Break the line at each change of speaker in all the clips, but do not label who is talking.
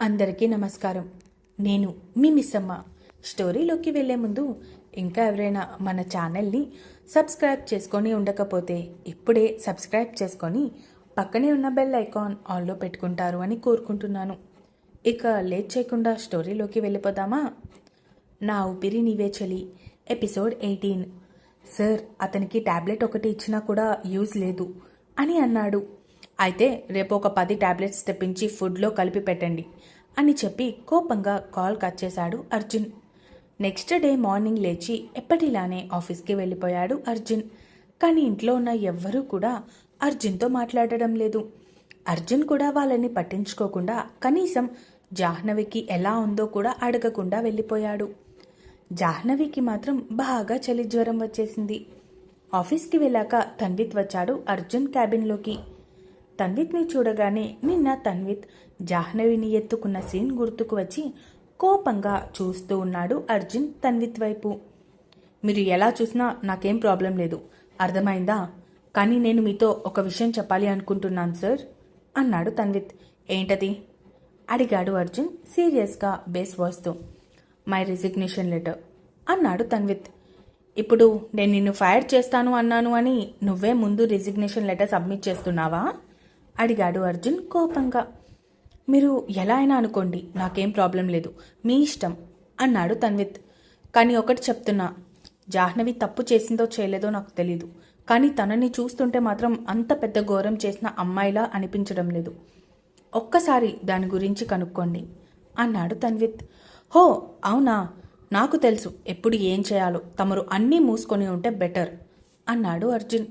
అందరికీ నమస్కారం. నేను మీ మిస్సమ్మ. స్టోరీలోకి వెళ్ళే ముందు ఇంకా ఎవరైనా మన ఛానల్ని సబ్స్క్రైబ్ చేసుకొని ఉండకపోతే ఇప్పుడే సబ్స్క్రైబ్ చేసుకొని పక్కనే ఉన్న బెల్ ఐకాన్ ఆన్లో పెట్టుకుంటారు అని కోరుకుంటున్నాను. ఇక లేట్ చేయకుండా స్టోరీలోకి వెళ్ళిపోదామా? నా ఊపిరి నీవే చలి. Episode eighteen. సార్ అతనికి టాబ్లెట్ ఒకటి ఇచ్చినా కూడా యూజ్ లేదు అని అన్నాడు. అయితే రేపు ఒక పది టాబ్లెట్స్ తెప్పించి ఫుడ్లో కలిపి పెట్టండి అని చెప్పి కోపంగా కాల్ కట్ చేశాడు అర్జున్. నెక్స్ట్ డే మార్నింగ్ లేచి ఎప్పటిలానే ఆఫీస్కి వెళ్ళిపోయాడు అర్జున్. కానీ ఇంట్లో ఉన్న ఎవ్వరూ కూడా అర్జున్తో మాట్లాడడం లేదు. అర్జున్ కూడా వాళ్ళని పట్టించుకోకుండా కనీసం జాహ్నవికి ఎలా ఉందో కూడా అడగకుండా వెళ్ళిపోయాడు. జాహ్నవికి మాత్రం బాగా చలి జ్వరం వచ్చేసింది. ఆఫీస్కి వెళ్ళాక తన్విత్ వచ్చాడు అర్జున్ క్యాబిన్లోకి. తన్విత్ని చూడగానే నిన్న తన్విత్ జాహ్నవిని ఎత్తుకున్న సీన్ గుర్తుకు వచ్చి కోపంగా చూస్తూ ఉన్నాడు అర్జున్ తన్విత్ వైపు. మీరు ఎలా చూసినా నాకేం ప్రాబ్లం లేదు. అర్థమైందా? కానీ నేను మీతో ఒక విషయం చెప్పాలి అనుకుంటున్నాను సార్ అన్నాడు తన్విత్. ఏంటది? అడిగాడు అర్జున్ సీరియస్గా బేస్ వాయిస్తో మై రిజిగ్నేషన్ లెటర్ అన్నాడు తన్విత్. ఇప్పుడు నేను నిన్ను ఫైర్ చేస్తాను అన్నాను అని నువ్వే ముందు రిజిగ్నేషన్ లెటర్ సబ్మిట్ చేస్తున్నావా? అడిగాడు అర్జున్ కోపంగా. మీరు ఎలా అయినా అనుకోండి నాకేం ప్రాబ్లం లేదు మీ ఇష్టం అన్నాడు తన్విత్. కానీ ఒకటి చెప్తున్నా జాహ్నవి తప్పు చేసిందో చేయలేదో నాకు తెలీదు కానీ తనని చూస్తుంటే మాత్రం అంత పెద్ద ఘోరం చేసిన అమ్మాయిలా అనిపించడం లేదు. ఒక్కసారి దాని గురించి కనుక్కోండి అన్నాడు తన్విత్. హో అవునా నాకు తెలుసు ఎప్పుడు ఏం చేయాలో తమరు అన్నీ మూసుకొని ఉంటే బెటర్ అన్నాడు అర్జున్.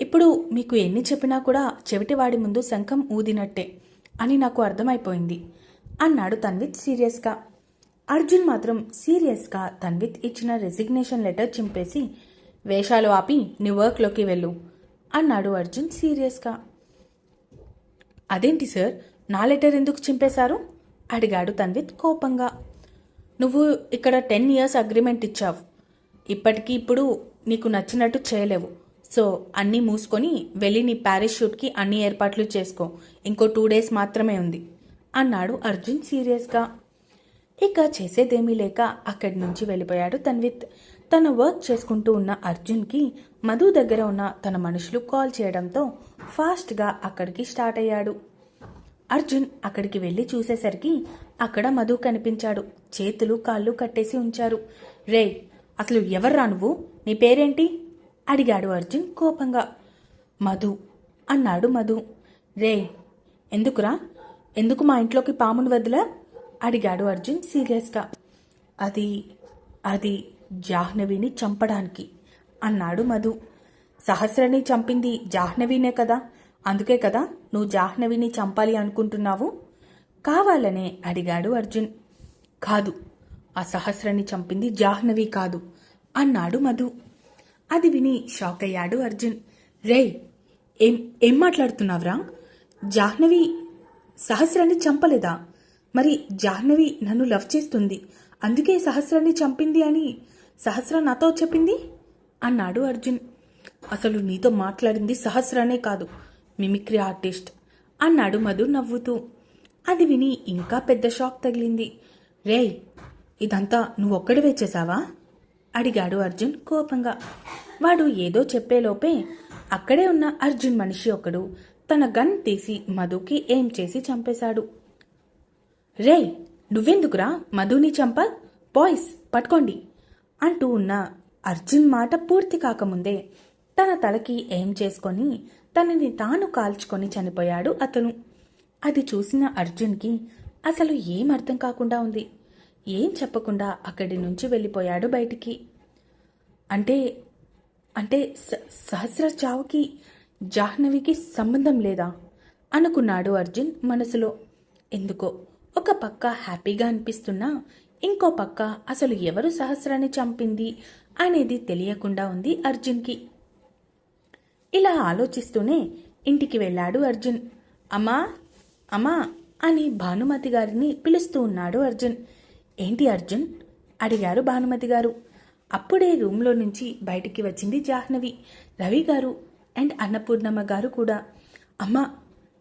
ఇప్పుడు మీకు ఎన్ని చెప్పినా కూడా చెవిటివాడి ముందు శంఖం ఊదినట్టే అని నాకు అర్థమైపోయింది అన్నాడు తన్విత్ సీరియస్గా. అర్జున్ మాత్రం సీరియస్గా తన్విత్ ఇచ్చిన రెసిగ్నేషన్ లెటర్ చింపేసి వేషాలు ఆపి నీ వర్క్లోకి వెళ్ళు అన్నాడు అర్జున్ సీరియస్గా. అదేంటి సార్? నా లెటర్ ఎందుకు చింపేశారు? అడిగాడు తన్విత్ కోపంగా. నువ్వు ఇక్కడ టెన్ ఇయర్స్ అగ్రిమెంట్ ఇచ్చావు. ఇప్పటికీ ఇప్పుడు నీకు నచ్చినట్టు చేయలేవు. సో అన్నీ మూసుకొని వెళ్ళి నీ పారాషూట్కి అన్ని ఏర్పాట్లు చేసుకో. ఇంకో టూ డేస్ మాత్రమే ఉంది. అన్నాడు అర్జున్ సీరియస్గా. ఇక చేసేదేమీ లేక అక్కడి నుంచి వెళ్ళిపోయాడు తన్విత్. తన వర్క్ చేసుకుంటూ ఉన్న అర్జున్కి మధు దగ్గర ఉన్న తన మనుషులు కాల్ చేయడంతో ఫాస్ట్గా అక్కడికి స్టార్ట్ అయ్యాడు. అర్జున్ అక్కడికి వెళ్ళి చూసేసరికి అక్కడ మధు కనిపించాడు. చేతులు కాళ్ళు కట్టేసి ఉంచారు. రే అసలు ఎవర్రా నువ్వు? నీ పేరేంటి? అడిగాడు అర్జున్ కోపంగా. మధు అన్నాడు మధు. రే ఎందుకురా? ఎందుకు మా ఇంట్లోకి పామును వదిలా? అడిగాడు అర్జున్ సీరియస్గా. అది అది జాహ్నవిని చంపడానికి అన్నాడు మధు. సహస్రని చంపింది జాహ్నవినే కదా? అందుకే కదా నువ్వు జాహ్నవిని చంపాలి అనుకుంటున్నావు? కావాలనే అడిగాడు అర్జున్. కాదు ఆ సహస్రని చంపింది జాహ్నవి కాదు అన్నాడు మధు. అది విని షాక్ అయ్యాడు అర్జున్. రేయ్ ఏం ఏం మాట్లాడుతున్నావురా? జాహ్నవి సహస్రాన్ని చంపలేదా? మరి జాహ్నవి నన్ను లవ్ చేస్తుంది. అందుకే సహస్రాన్ని చంపింది అని సహస్ర నాతో చెప్పింది? అన్నాడు అర్జున్. అసలు నీతో మాట్లాడింది సహస్రానే కాదు మిమిక్రీ ఆర్టిస్ట్ అన్నాడు మధు నవ్వుతూ. అది విని ఇంకా పెద్ద షాక్ తగిలింది. రేయ్ ఇదంతా నువ్వొక్కడివే చేశావా? అడిగాడు అర్జున్ కోపంగా. వాడు ఏదో చెప్పేలోపే అక్కడే ఉన్న అర్జున్ మనిషి ఒకడు తన గన్ తీసి మధుకి ఏం చేసి చంపేశాడు. రేయ్ నువ్వెందుకురా మధుని చంప? బాయ్స్ పట్టుకోండి అంటూ ఉన్న అర్జున్ మాట పూర్తి కాకముందే తన తలకి ఏం చేసుకొని తనని తాను కాల్చుకొని చనిపోయాడు అతను. అది చూసిన అర్జున్కి అసలు ఏం అర్థం కాకుండా ఉంది? ఏం చెప్పకుండా అక్కడి నుంచి వెళ్ళిపోయాడు బయటికి. అంటే అంటే స- సహస్ర చావుకి జాహ్నవికి సంబంధం లేదా? అనుకున్నాడు అర్జున్ మనసులో. ఎందుకో ఒక పక్క హ్యాపీగా అనిపిస్తున్నా ఇంకో పక్క అసలు ఎవరు సహస్రాన్ని చంపింది అనేది తెలియకుండా ఉంది అర్జున్కి. ఇలా ఆలోచిస్తూనే ఇంటికి వెళ్ళాడు అర్జున్. అమ్మా అమ్మా అని భానుమతి గారిని పిలుస్తూ ఉన్నాడు అర్జున్. ఏంటి అర్జున్? అడిగారు భానుమతి గారు. అప్పుడే రూమ్లో నుంచి బయటికి వచ్చింది జాహ్నవి రవి గారు అండ్ అన్నపూర్ణమ్మ గారు కూడా. అమ్మా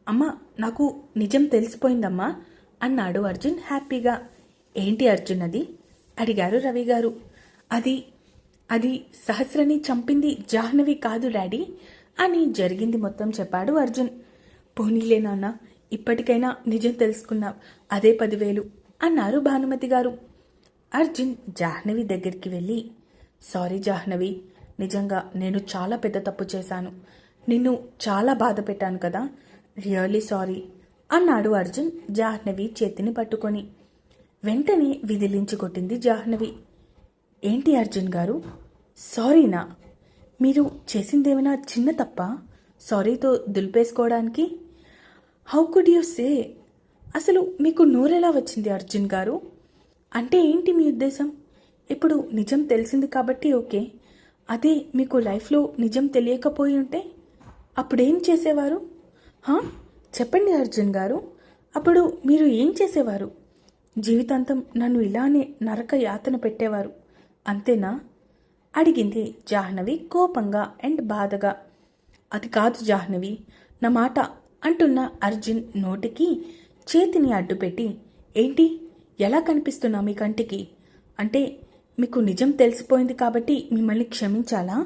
అమ్మ నాకు నిజం తెలిసిపోయిందమ్మా అన్నాడు అర్జున్ హ్యాపీగా. ఏంటి అర్జున్ అది? అడిగారు రవి గారు. అది అది సహస్రని చంపింది జాహ్నవి కాదు డాడీ అని జరిగింది మొత్తం చెప్పాడు అర్జున్. పోనీలే నాన్న ఇప్పటికైనా నిజం తెలుసుకున్నావు అదే పదివేలు. అన్నారు భానుమతి గారు. అర్జున్ జాహ్నవి దగ్గరికి వెళ్ళి సారీ జాహ్నవి నిజంగా నేను చాలా పెద్ద తప్పు చేశాను. నిన్ను చాలా బాధ పెట్టాను కదా. రియల్లీ సారీ అన్నాడు అర్జున్ జాహ్నవి చేతిని పట్టుకొని. వెంటనే విదిలించి కొట్టింది జాహ్నవి. ఏంటి అర్జున్ గారు? సారీనా? మీరు చేసిందేమైనా చిన్న తప్ప? సారీతో దులిపేసుకోవడానికి? హౌ కుడ్ యూ సే అసలు మీకు నోరెలా వచ్చింది అర్జున్ గారు? అంటే ఏంటి మీ ఉద్దేశం? ఇప్పుడు నిజం తెలిసింది కాబట్టి ఓకే. అదే మీకు లైఫ్లో నిజం తెలియకపోయి ఉంటే అప్పుడేం చేసేవారు? హా? చెప్పండి అర్జున్ గారు. అప్పుడు మీరు ఏం చేసేవారు? జీవితాంతం నన్ను ఇలానే నరక యాతన పెట్టేవారు. అంతేనా? అడిగింది జాహ్నవి కోపంగా అండ్ బాధగా. అది కాదు జాహ్నవి నా మాట అంటున్న అర్జున్ నోటికి చేతిని అడ్డుపెట్టి ఏంటి? ఎలా కనిపిస్తున్నా మీ కంటికి? అంటే మీకు నిజం తెలిసిపోయింది కాబట్టి మిమ్మల్ని క్షమించాలా?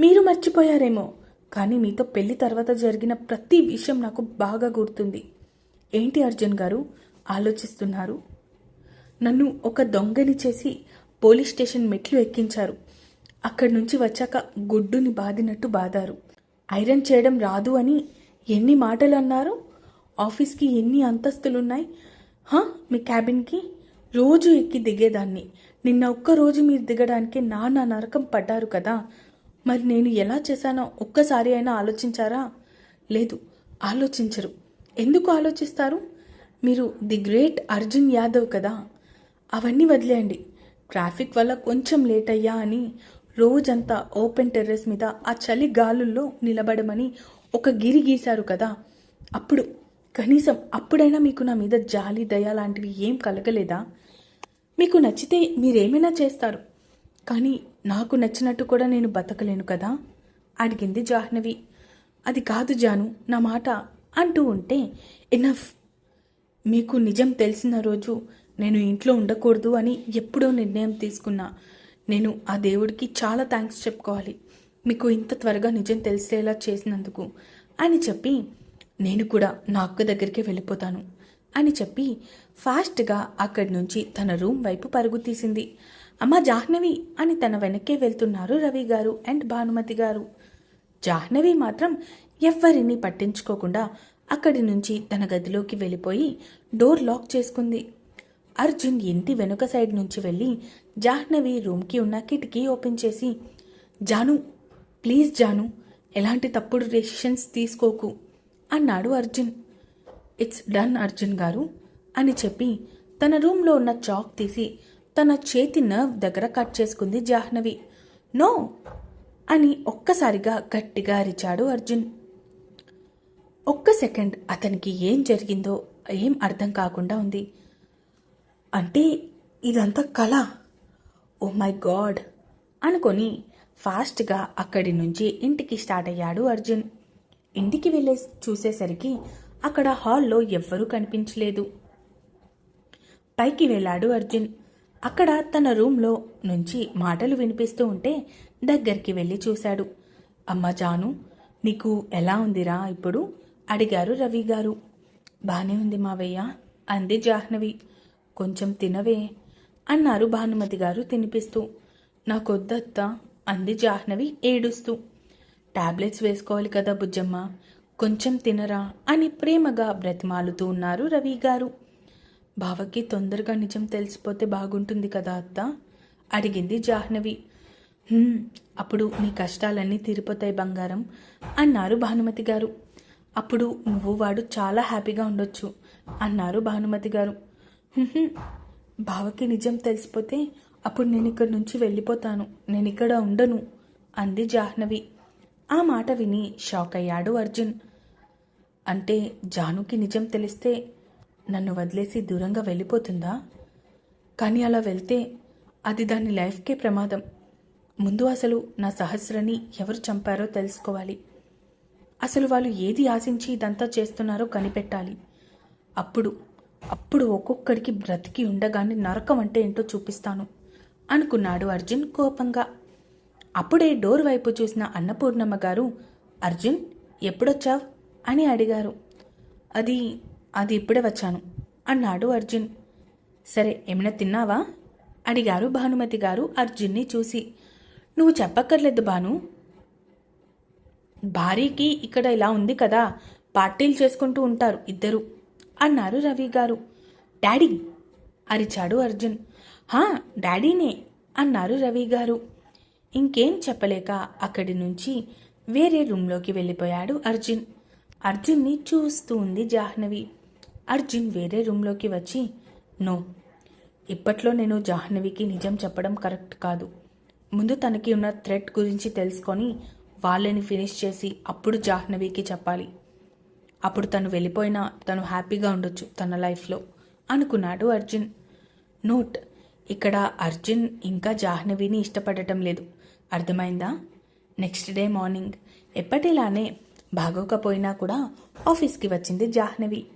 మీరు మర్చిపోయారేమో. కానీ మీతో పెళ్ళి తర్వాత జరిగిన ప్రతి విషయం నాకు బాగా గుర్తుంది. ఏంటి అర్జున్ గారు? ఆలోచిస్తున్నారు. నన్ను ఒక దొంగని చేసి పోలీస్ స్టేషన్ మెట్లు ఎక్కించారు. అక్కడి నుంచి వచ్చాక గుడ్డుని బాదినట్టు బాదారు. ఐరన్ చేయడం రాదు అని ఎన్ని మాటలు అన్నారు? ఆఫీస్కి ఎన్ని అంతస్తులున్నాయి? హా? మీ క్యాబిన్కి? రోజు ఎక్కి దిగేదాన్ని. నిన్న ఒక్క రోజు మీరు దిగడానికి నాన్న నరకం పడ్డారు కదా. మరి నేను ఎలా చేశానో ఒక్కసారి అయినా ఆలోచించారా? లేదు ఆలోచించరు. ఎందుకు ఆలోచిస్తారు? మీరు ది గ్రేట్ అర్జున్ యాదవ్ కదా. అవన్నీ వదిలేయండి. ట్రాఫిక్ వల్ల కొంచెం లేట్ అయ్యా అని రోజంతా ఓపెన్ టెర్రస్ మీద ఆ చలి గాలుల్లో నిలబడమని ఒక గిరి గీశారు కదా. అప్పుడు కనీసం అప్పుడైనా మీకు నా మీద జాలి దయ లాంటివి ఏం కలగలేదా? మీకు నచ్చితే మీరేమైనా చేస్తారు. కానీ నాకు నచ్చినట్టు కూడా నేను బతకలేను కదా? అడిగింది జాహ్నవి. అది కాదు జాను నా మాట అంటూ ఉంటే ఎనఫ్. మీకు నిజం తెలిసిన రోజు నేను ఇంట్లో ఉండకూడదు అని ఎప్పుడో నిర్ణయం తీసుకున్నా. నేను ఆ దేవుడికి చాలా థ్యాంక్స్ చెప్పుకోవాలి. మీకు ఇంత త్వరగా నిజం తెలిసేలా చేసినందుకు అని చెప్పి నేను కూడా నా అక్క దగ్గరికి వెళ్ళిపోతాను అని చెప్పి ఫాస్ట్గా అక్కడి నుంచి తన రూమ్ వైపు పరుగు తీసింది. అమ్మ జాహ్నవి అని తన వెనక్కే వెళ్తున్నారు రవి గారు అండ్ భానుమతి గారు. జాహ్నవి మాత్రం ఎవ్వరిని పట్టించుకోకుండా అక్కడి నుంచి తన గదిలోకి వెళ్ళిపోయి డోర్ లాక్ చేసుకుంది. అర్జున్ ఇంటి వెనుక సైడ్ నుంచి వెళ్ళి జాహ్నవి రూమ్కి ఉన్న కిటికీ ఓపెన్ చేసి జాను ప్లీజ్ జాను ఎలాంటి తప్పుడు డెసిషన్స్ తీసుకోకు. అన్నాడు అర్జున్. ఇట్స్ డన్ అర్జున్ గారు అని చెప్పి తన రూమ్లో ఉన్న చాక్ తీసి తన చేతి నర్వ్ దగ్గర కట్ చేసుకుంది జాహ్నవి. నో అని ఒక్కసారిగా గట్టిగా అరిచాడు అర్జున్. ఒక్క సెకండ్ అతనికి ఏం జరిగిందో ఏం అర్థం కాకుండా ఉంది. అంటే ఇదంతా కళ? ఓ మై గాడ్ అనుకొని ఫాస్ట్గా అక్కడి నుంచి ఇంటికి స్టార్ట్ అయ్యాడు అర్జున్. ఇంటికి వెళ్ళే చూసేసరికి అక్కడ హాల్లో ఎవ్వరూ కనిపించలేదు. పైకి వెళ్ళాడు అర్జున్. అక్కడ తన రూమ్లో నుంచి మాటలు వినిపిస్తూ ఉంటే దగ్గరికి వెళ్ళి చూశాడు. అమ్మ జాను నీకు ఎలా ఉందిరా ఇప్పుడు? అడిగారు రవి గారు. బానే ఉంది మావయ్య అంది జాహ్నవి. కొంచెం తినవే అన్నారు భానుమతి గారు తినిపిస్తూ. నాకొద్దత్తా అంది జాహ్నవి ఏడుస్తూ. టాబ్లెట్స్ వేసుకోవాలి కదా బుజ్జమ్మ? కొంచెం తినరా అని ప్రేమగా బ్రతిమాలుతూ ఉన్నారు రవి గారు. బావకి తొందరగా నిజం తెలిసిపోతే బాగుంటుంది కదా అత్త? అడిగింది జాహ్నవి. అప్పుడు నీ కష్టాలన్నీ తీరిపోతాయి బంగారం అన్నారు భానుమతి గారు. అప్పుడు నువ్వు వాడు చాలా హ్యాపీగా ఉండొచ్చు అన్నారు భానుమతి గారు. బావకి నిజం తెలిసిపోతే అప్పుడు నేను ఇక్కడి నుంచి వెళ్ళిపోతాను. నేను ఇక్కడ ఉండను అంది జాహ్నవి. ఆ మాట విని షాక్ అయ్యాడు అర్జున్. అంటే జానుకి నిజం తెలిస్తే నన్ను వదిలేసి దూరంగా వెళ్ళిపోతుందా? కానీ అలా వెళ్తే అది దాని లైఫ్కే ప్రమాదం. ముందు అసలు నా సహస్రని ఎవరు చంపారో తెలుసుకోవాలి. అసలు వాళ్ళు ఏది ఆశించి ఇదంతా చేస్తున్నారో కనిపెట్టాలి. అప్పుడు అప్పుడు ఒక్కొక్కడికి బ్రతికి ఉండగానే నరకం అంటే ఏంటో చూపిస్తాను అనుకున్నాడు అర్జున్ కోపంగా. అప్పుడే డోర్ వైపు చూసిన అన్నపూర్ణమ్మ గారు అర్జున్ ఎప్పుడొచ్చావ్? అని అడిగారు. అది అది ఇప్పుడే వచ్చాను అన్నాడు అర్జున్. సరే ఏమైనా తిన్నావా? అడిగారు భానుమతి గారు అర్జున్ని చూసి. నువ్వు చెప్పక్కర్లేదు భాను. భార్యకి ఇక్కడ ఇలా ఉంది కదా పార్టీలు చేసుకుంటూ ఉంటారు ఇద్దరు అన్నారు రవి గారు. డాడీ అరిచాడు అర్జున్. హా డాడీనే అన్నారు రవి గారు. ఇంకేం చెప్పలేక అక్కడి నుంచి వేరే రూమ్లోకి వెళ్ళిపోయాడు అర్జున్. అర్జున్ని చూస్తూ ఉంది జాహ్నవి. అర్జున్ వేరే రూమ్లోకి వచ్చి నో ఇప్పట్లో నేను జాహ్నవికి నిజం చెప్పడం కరెక్ట్ కాదు. ముందు తనకి ఉన్న థ్రెట్ గురించి తెలుసుకొని వాళ్ళని ఫినిష్ చేసి అప్పుడు జాహ్నవికి చెప్పాలి. అప్పుడు తను వెళ్ళిపోయినా తను హ్యాపీగా ఉండొచ్చు తన లైఫ్లో అనుకున్నాడు అర్జున్. నోట్ ఇక్కడ అర్జున్ ఇంకా జాహ్నవిని ఇష్టపడటం లేదు. అర్థమైందా? Next day morning. ఎప్పటిలానే బాగోకపోయినా కూడా ఆఫీస్కి వచ్చింది జాహ్నవి.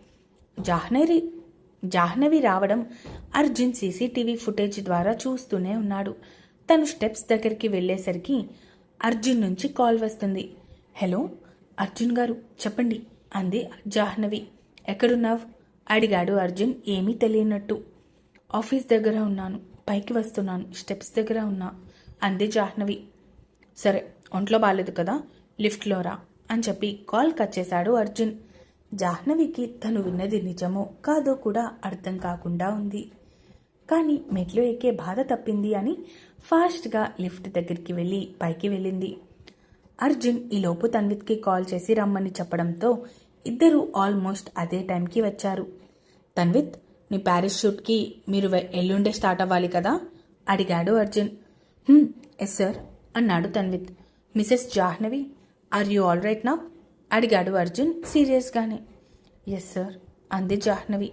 జాహ్నవి జాహ్నవి రావడం అర్జున్ సీసీటీవీ ఫుటేజ్ ద్వారా చూస్తూనే ఉన్నాడు. తను స్టెప్స్ దగ్గరికి వెళ్ళేసరికి అర్జున్ నుంచి కాల్ వస్తుంది. హలో అర్జున్ గారు చెప్పండి అంది జాహ్నవి. ఎక్కడున్నావు? అడిగాడు అర్జున్ ఏమీ తెలియనట్టు. ఆఫీస్ దగ్గర ఉన్నాను పైకి వస్తున్నాను స్టెప్స్ దగ్గర ఉన్నా. అంది జాహ్నవి. సరే ఒంట్లో బాగాలేదు కదా లిఫ్ట్లో రా అని చెప్పి కాల్ కట్ చేశాడు అర్జున్. జాహ్నవికి తను విన్నది నిజమో కాదో కూడా అర్థం కాకుండా ఉంది. కానీ మెట్లు ఎక్కే బాధ తప్పింది అని ఫాస్ట్గా లిఫ్ట్ దగ్గరికి వెళ్ళి పైకి వెళ్ళింది. అర్జున్ ఈలోపు తన్విత్కి కాల్ చేసి రమ్మని చెప్పడంతో ఇద్దరూ ఆల్మోస్ట్ అదే టైంకి వచ్చారు. తన్విత్ నీ ప్యారిస్ షూట్కి మీరు ఎల్లుండే స్టార్ట్ అవ్వాలి కదా? అడిగాడు అర్జున్. ఎస్ సార్ అన్నాడు Tanvith. Mrs Jahnavi are you all right నా? అడిగాడు అర్జున్ సీరియస్గానే. ఎస్ సార్ అంది జాహ్నవి.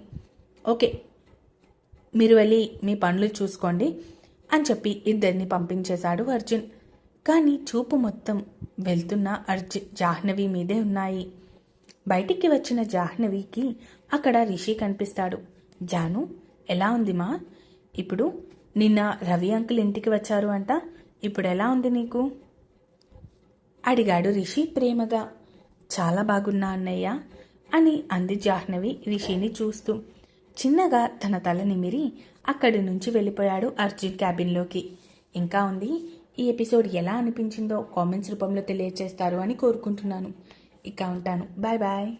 ఓకే మీరు వెళ్ళి మీ పనులు చూసుకోండి అని చెప్పి ఇద్దరిని పంపించేశాడు అర్జున్. కానీ చూపు మొత్తం వెళ్తున్న అర్జున్ జాహ్నవి మీదే ఉన్నాయి. బయటికి వచ్చిన జాహ్నవికి అక్కడ రిషి కనిపిస్తాడు. జాను ఎలా ఉంది మా ఇప్పుడు నిన్న రవి అంకుల్ ఇంటికి వచ్చారు అంట. ఇప్పుడు ఎలా ఉంది నీకు? అడిగాడు రిషి ప్రేమగా. చాలా బాగున్నా అన్నయ్య అని అంది జాహ్నవి రిషిని చూస్తూ. చిన్నగా తన తల నిమిరి అక్కడి నుంచి వెళ్ళిపోయాడు అర్జున్ క్యాబిన్లోకి ఇంకా ఉంది ఈ ఎపిసోడ్ ఎలా అనిపించిందో కామెంట్స్ రూపంలో తెలియజేస్తారు అని కోరుకుంటున్నాను. ఇక ఉంటాను. Bye bye.